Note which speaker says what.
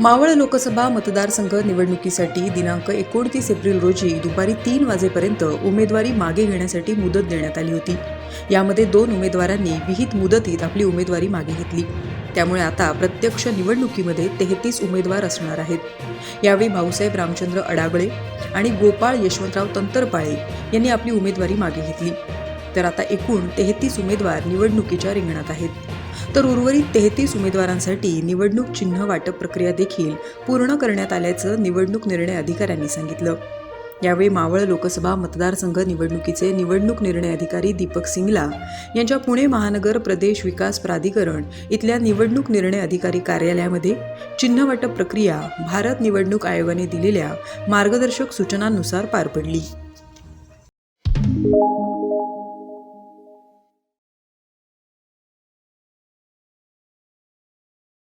Speaker 1: मावळ लोकसभा मतदारसंघ निवडणुकीसाठी दिनांक एकोणतीस एप्रिल रोजी दुपारी तीन वाजेपर्यंत उमेदवारी मागे घेण्यासाठी मुदत देण्यात आली होती. यामध्ये दोन उमेदवारांनी विहित मुदतीत आपली उमेदवारी मागे घेतली. त्यामुळे आता प्रत्यक्ष निवडणुकीमध्ये तेहतीस उमेदवार असणार आहेत. यावेळी भाऊसाहेब रामचंद्र अडागळे आणि गोपाळ यशवंतराव तंतरपाळे यांनी आपली उमेदवारी मागे घेतली. तर आता एकूण तेहतीस उमेदवार निवडणुकीच्या रिंगणात आहेत. तर उर्वरित तेहतीस उमेदवारांसाठी निवडणूक चिन्ह वाटप प्रक्रिया देखील पूर्ण करण्यात आल्याचं निवडणूक निर्णय अधिकाऱ्यांनी सांगितलं. यावेळी मावळ लोकसभा मतदारसंघ निवडणुकीचे निवडणूक निर्णय अधिकारी दीपक सिंगला यांच्या पुणे महानगर प्रदेश विकास प्राधिकरण इथल्या निवडणूक निर्णय अधिकारी कार्यालयामध्ये चिन्हवाटप प्रक्रिया भारत निवडणूक आयोगाने दिलेल्या मार्गदर्शक सूचनांनुसार पार पडली.